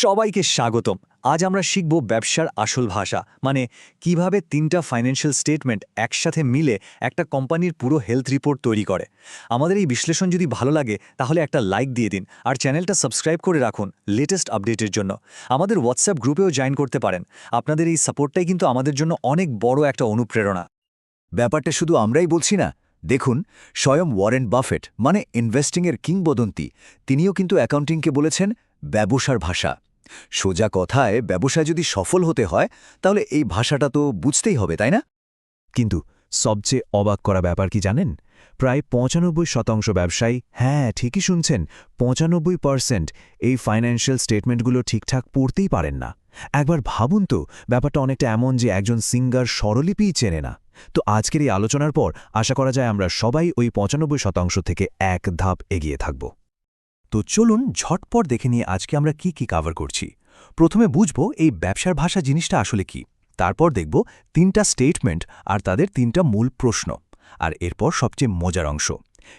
সবাইকে স্বাগতম। আজ আমরা শিখব ব্যবসার আসল ভাষা মানে কীভাবে তিনটা ফাইন্যান্সিয়াল স্টেটমেন্ট একসাথে মিলে একটা কোম্পানির পুরো হেলথ রিপোর্ট তৈরি করে। আমাদের এই বিশ্লেষণ যদি ভালো লাগে, তাহলে একটা লাইক দিয়ে দিন আর চ্যানেলটা সাবস্ক্রাইব করে রাখুন লেটেস্ট আপডেটের জন্য। আমাদের হোয়াটসঅ্যাপ গ্রুপেও জয়েন করতে পারেন। আপনাদের এই সাপোর্টটাই কিন্তু আমাদের জন্য অনেক বড় একটা অনুপ্রেরণা। ব্যাপারটা শুধু আমরাই বলছি না, দেখুন, স্বয়ং ওয়ারেন বাফেট মানে ইনভেস্টিংয়ের কিংবদন্তি, তিনিও কিন্তু অ্যাকাউন্টিংকে বলেছেন ব্যবসার ভাষা। সোজা কথায় ব্যবসায় যদি সফল হতে হয়, তাহলে এই ভাষাটা তো বুঝতেই হবে, তাই না? কিন্তু সবচেয়ে অবাক করা ব্যাপার কি জানেন? প্রায় পঁচানব্বই শতাংশ ব্যবসায়ী হ্যাঁ ঠিকই শুনছেন, পঁচানব্বই পার্সেন্ট এই ফাইন্যান্সিয়াল স্টেটমেন্টগুলো ঠিকঠাক পড়তেই পারেন না। একবার ভাবুন তো, ব্যাপারটা অনেকটা এমন যে একজন সিঙ্গার স্বরলিপিই চেনে না। তো আজকের এই আলোচনার পর আশা করা যায় আমরা সবাই ওই পঁচানব্বই শতাংশ থেকে এক ধাপ এগিয়ে থাকব। তো চলুন ঝটপট দেখে নিয়ে আজকে আমরা কি কি কভার করছি। প্রথমে বুঝব এই ব্যবসার ভাষা জিনিসটা আসলে কি। তারপর দেখব তিনটা স্টেটমেন্ট আর তাদের তিনটা মূল প্রশ্ন। আর এরপর সবচেয়ে মজার অংশ।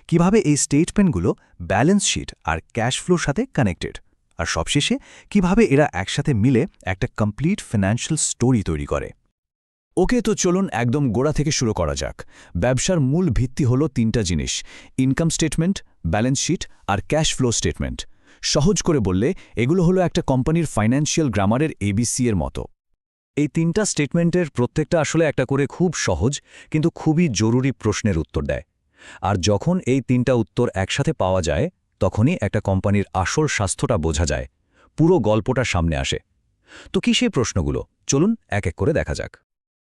কীভাবে এই স্টেটমেন্টগুলো ব্যালেন্স শিট আর ক্যাশ ফ্লোর সাথে কানেক্টেড আর সবশেষে কীভাবে এরা একসাথে মিলে একটা কমপ্লিট ফিনান্সিয়াল স্টোরি তৈরি করে? ওকে তো চলুন একদম গোড়া থেকে শুরু করা যাক। ব্যবসার মূল ভিত্তি হল তিনটা জিনিস ইনকাম স্টেটমেন্ট ব্যালেন্স শিট আর ক্যাশ ফ্লো স্টেটমেন্ট সহজ করে বললে, এগুলো হলো একটা কোম্পানির ফাইন্যান্সিয়াল গ্রামারের এবিসি এর মতো। এই তিনটা স্টেটমেন্টের প্রত্যেকটা আসলে একটা করে খুব সহজ, কিন্তু খুবই জরুরি প্রশ্নের উত্তর দেয়। আর যখন এই তিনটা উত্তর একসাথে পাওয়া যায়, তখনই একটা কোম্পানির আসল স্বাস্থ্যটা বোঝা যায়। পুরো গল্পটা সামনে আসে। তো কি সেই প্রশ্নগুলো? চলুন এক এক করে দেখা যাক।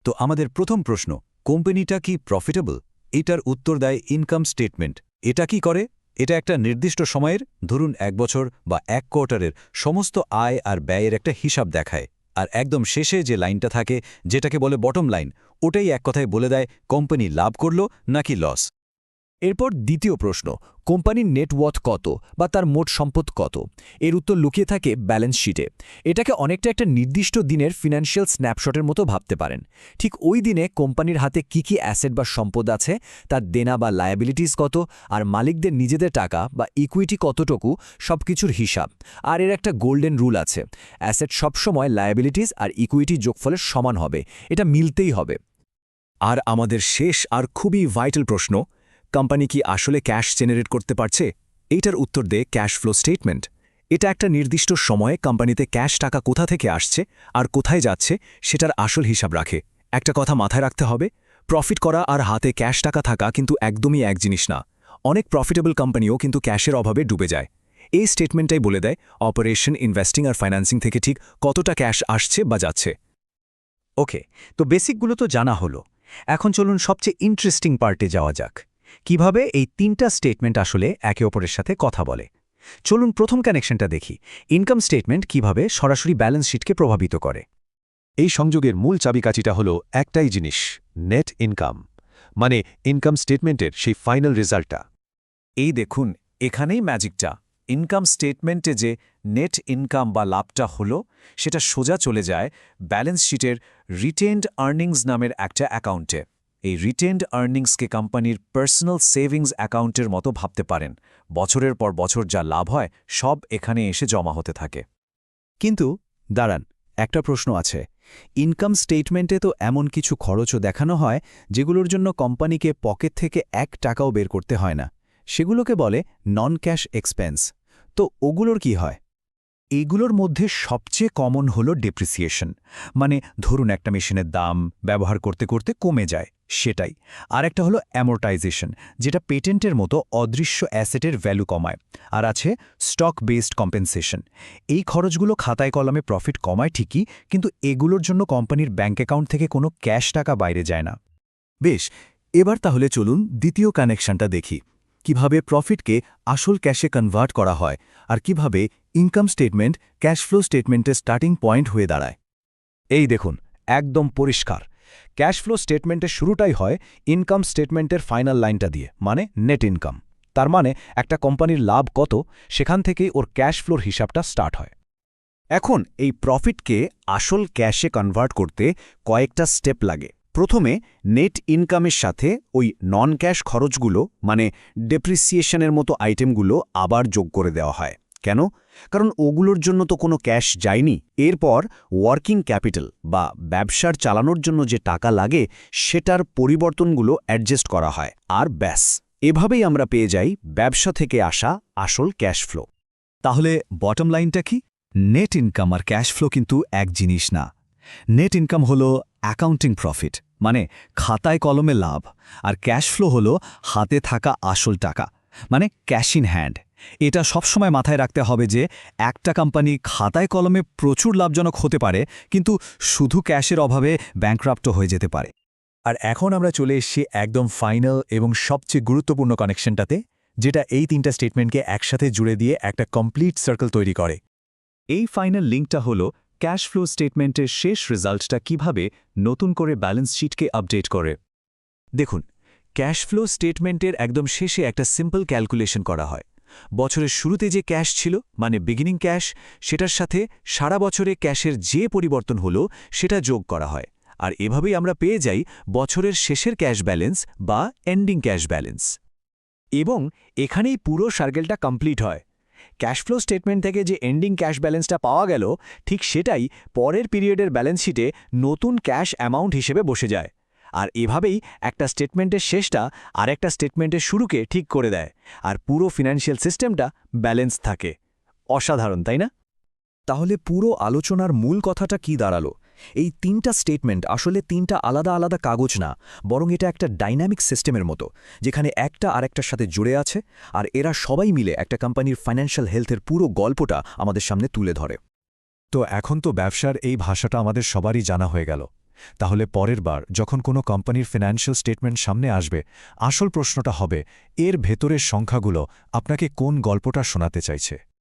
তো আমাদের প্রথম প্রশ্ন, কোম্পানিটা কি প্রফিটেবল এটার উত্তর দেয় ইনকাম স্টেটমেন্ট এটা কি করে? এটা একটা নির্দিষ্ট সময়ের, ধরুন এক বছর বা এক কোয়ার্টারের সমস্ত আয় আর ব্যয়ের একটা হিসাব দেখায়। আর একদম শেষে যে লাইনটা থাকে, যেটাকে বলে বটম লাইন ওটাই এক কথায় বলে দেয়, কোম্পানি লাভ করল নাকি লস এরপর দ্বিতীয় প্রশ্ন, কোম্পানির নেটওয়ার্থ কত বা তার মোট সম্পদ কত? এর উত্তর লুকিয়ে থাকে ব্যালেন্স শিটে এটাকে অনেকটা একটা নির্দিষ্ট দিনের ফিনান্সিয়াল স্ন্যাপশটের মতো ভাবতে পারেন। ঠিক ওই দিনে কোম্পানির হাতে কি কি অ্যাসেট বা সম্পদ আছে, তার দেনা বা লায়াবিলিটিস কত, আর মালিকদের নিজেদের টাকা বা ইকুইটি কতটুকু, সবকিছুর হিসাব। আর এর একটা গোল্ডেন রুল আছে অ্যাসেট সবসময় লায়াবিলিটিস আর ইকুইটি যোগফলের সমান হবে, এটা মিলতেই হবে। আর আমাদের শেষ আর খুবই ভাইটাল প্রশ্ন কোম্পানি কি আসলে ক্যাশ জেনারেট করতে পারছে? এইটার উত্তর দেয় ক্যাশ ফ্লো স্টেটমেন্ট। এটা একটা নির্দিষ্ট সময়ে কোম্পানিতে ক্যাশ টাকা কোথা থেকে আসছে আর কোথায় যাচ্ছে সেটার আসল হিসাব রাখে। একটা কথা মাথায় রাখতে হবে, প্রফিট করা আর হাতে ক্যাশ টাকা থাকা কিন্তু একদমই এক জিনিস না। অনেক প্রফিটেবল কোম্পানিও কিন্তু ক্যাশের অভাবে ডুবে যায়। এই স্টেটমেন্টটাই বলে দেয় অপারেশন, ইনভেস্টিং আর ফাইন্যান্সিং থেকে ঠিক কতটা ক্যাশ আসছে বা যাচ্ছে। ওকে, তো বেসিকগুলো তো জানা হলো। এখন চলুন সবচেয়ে ইন্টারেস্টিং পার্টে যাওয়া যাক। কীভাবে এই তিনটা স্টেটমেন্ট আসলে একে অপরের সাথে কথা বলে? চলুন প্রথম কানেকশনটা দেখি। ইনকাম স্টেটমেন্ট কীভাবে সরাসরি ব্যালেন্স শিটকে প্রভাবিত করে? এই সংযোগের মূল চাবিকাঠিটা হল একটাই জিনিস নেট ইনকাম মানে ইনকাম স্টেটমেন্টের সেই ফাইনাল রেজাল্টটা এই দেখুন, এখানেই ম্যাজিকটা ইনকাম স্টেটমেন্টে যে নেট ইনকাম বা লাভটা হলো, সেটা সোজা চলে যায় ব্যালেন্স শিটের রিটেন্ড আর্নিংস নামের একটা অ্যাকাউন্টে এই রিটেন্ড আর্নিংসকে কোম্পানির পার্সোনাল সেভিংস অ্যাকাউন্টের মতো ভাবতে পারেন। বছরের পর বছর যা লাভ হয়, সব এখানে এসে জমা হতে থাকে। কিন্তু, দাঁড়ান, একটা প্রশ্ন আছে। ইনকাম স্টেটমেন্টে তো এমন কিছু খরচও দেখানো হয়, যেগুলোর জন্য কোম্পানিকে পকেট থেকে এক টাকাও বের করতে হয় না। সেগুলোকে বলে নন ক্যাশ এক্সপেন্স তো ওগুলোর কি হয়? এইগুলোর মধ্যে সবচেয়ে কমন হল ডেপ্রিসিয়েশন মানে ধরুন একটা মেশিনের দাম ব্যবহার করতে করতে কমে যায়, সেটাই। আর একটা হলো অ্যামোর্টাইজেশন যেটা পেটেন্টের মতো অদৃশ্য অ্যাসেটের ভ্যালু কমায়, আর আছে স্টক বেসড কম্পেনসেশন এই খরচগুলো খাতায় কলমে প্রফিট কমায় ঠিকই, কিন্তু এগুলোর জন্য কোম্পানির ব্যাঙ্ক অ্যাকাউন্ট থেকে কোনো ক্যাশ টাকা বাইরে যায় না। বেশ, এবার তাহলে চলুন দ্বিতীয় কানেকশনটা দেখি। কীভাবে প্রফিটকে আসল ক্যাশে কনভার্ট করা হয়, আর কীভাবে ইনকাম স্টেটমেন্ট ক্যাশ ফ্লো স্টেটমেন্টের স্টার্টিং পয়েন্ট হয়ে দাঁড়ায়। এই দেখুন, একদম পরিষ্কার। ক্যাশ ফ্লো স্টেটমেন্টের শুরুটাই হয় ইনকাম স্টেটমেন্টের ফাইনাল লাইনটা দিয়ে মানে নেট ইনকাম তার মানে একটা কোম্পানির লাভ কত, সেখান থেকেই ওর ক্যাশ ফ্লোর হিসাবটা স্টার্ট হয়। এখন এই প্রফিটকে আসল ক্যাশে কনভার্ট করতে কয়েকটা স্টেপ লাগে। প্রথমে নেট ইনকামের সাথে ওই নন ক্যাশ খরচগুলো মানে ডেপ্রিসিয়েশনের মতো আইটেমগুলো আবার যোগ করে দেওয়া হয়। কেন? কারণ ওগুলোর জন্য তো কোনো ক্যাশ যায়নি। এরপর ওয়ার্কিং ক্যাপিটাল বা ব্যবসার চালানোর জন্য যে টাকা লাগে, সেটার পরিবর্তনগুলো অ্যাডজাস্ট করা হয়। আর ব্যাস, এভাবেই আমরা পেয়ে যাই ব্যবসা থেকে আসা আসল ক্যাশ ফ্লো। তাহলে বটম লাইনটা কি? নেট ইনকাম আর ক্যাশ ফ্লো কিন্তু এক জিনিস না। নেট ইনকাম হলো অ্যাকাউন্টিং প্রফিট মানে খাতায় কলমে লাভ, আর ক্যাশ ফ্লো হলো হাতে থাকা আসল টাকা মানে ক্যাশ ইন হ্যান্ড। এটা সবসময় মাথায় রাখতে হবে যে একটা কোম্পানি খাতায় কলমে প্রচুর লাভজনক হতে পারে, কিন্তু শুধু ক্যাশের অভাবে ব্যাংক্রাপ্ট হয়ে যেতে পারে। আর এখন আমরা চলে এসেছি একদম ফাইনাল এবং সবচেয়ে গুরুত্বপূর্ণ কানেকশনটাতে, যেটা এই তিনটা স্টেটমেন্টকে একসাথে জুড়ে দিয়ে একটা কমপ্লিট সার্কেল তৈরি করে। এই ফাইনাল লিঙ্কটা হল ক্যাশ ফ্লো স্টেটমেন্টের শেষ রেজাল্টটা কীভাবে নতুন করে ব্যালেন্স শিটকে আপডেট করে। দেখুন, ক্যাশ ফ্লো স্টেটমেন্টের একদম শেষে একটা সিম্পল ক্যালকুলেশন করা হয়। বছরের শুরুতে যে ক্যাশ ছিল মানে বিগিনিং ক্যাশ সেটার সাথে সারা বছরে ক্যাশের যে পরিবর্তন হলো, সেটা যোগ করা হয়। আর এভাবেই আমরা পেয়ে যাই বছরের শেষের ক্যাশ ব্যালেন্স বা এন্ডিং ক্যাশ ব্যালেন্স। এবং এখানেই পুরো সার্কেলটা কমপ্লিট হয়। ক্যাশফ্লো স্টেটমেন্ট থেকে যে এন্ডিং ক্যাশ ব্যালেন্সটা পাওয়া গেল, ঠিক সেটাই পরের পিরিয়ডের ব্যালেন্স শিটে নতুন ক্যাশ অ্যামাউন্ট হিসেবে বসে যায়। আর এভাবেই একটা স্টেটমেন্টের শেষটা আরেকটা স্টেটমেন্টের শুরুকে ঠিক করে দেয়। আর পুরো ফিনান্সিয়াল সিস্টেমটা ব্যালেন্স থাকে। অসাধারণ, তাই না? তাহলে পুরো আলোচনার মূল কথাটা কি দাঁড়াল? এই তিনটা স্টেটমেন্ট আসলে তিনটা আলাদা আলাদা কাগজ না, বরং এটা একটা ডাইনামিক সিস্টেমের মতো, যেখানে একটা আরেকটার সাথে জুড়ে আছে, আর এরা সবাই মিলে একটা কোম্পানির ফাইন্যান্সিয়াল হেলথের পুরো গল্পটা আমাদের সামনে তুলে ধরে। তো এখন তো ব্যবসার এই ভাষাটা আমাদের সবারই জানা হয়ে গেল। তাহলে পরের বার যখন কোনো কোম্পানির ফিনান্সিয়াল স্টেটমেন্ট সামনে আসবে, আসল প্রশ্নটা হবে, এর ভেতরের সংখ্যাগুলো আপনাকে কোন গল্পটা শোনাতে চাইছে?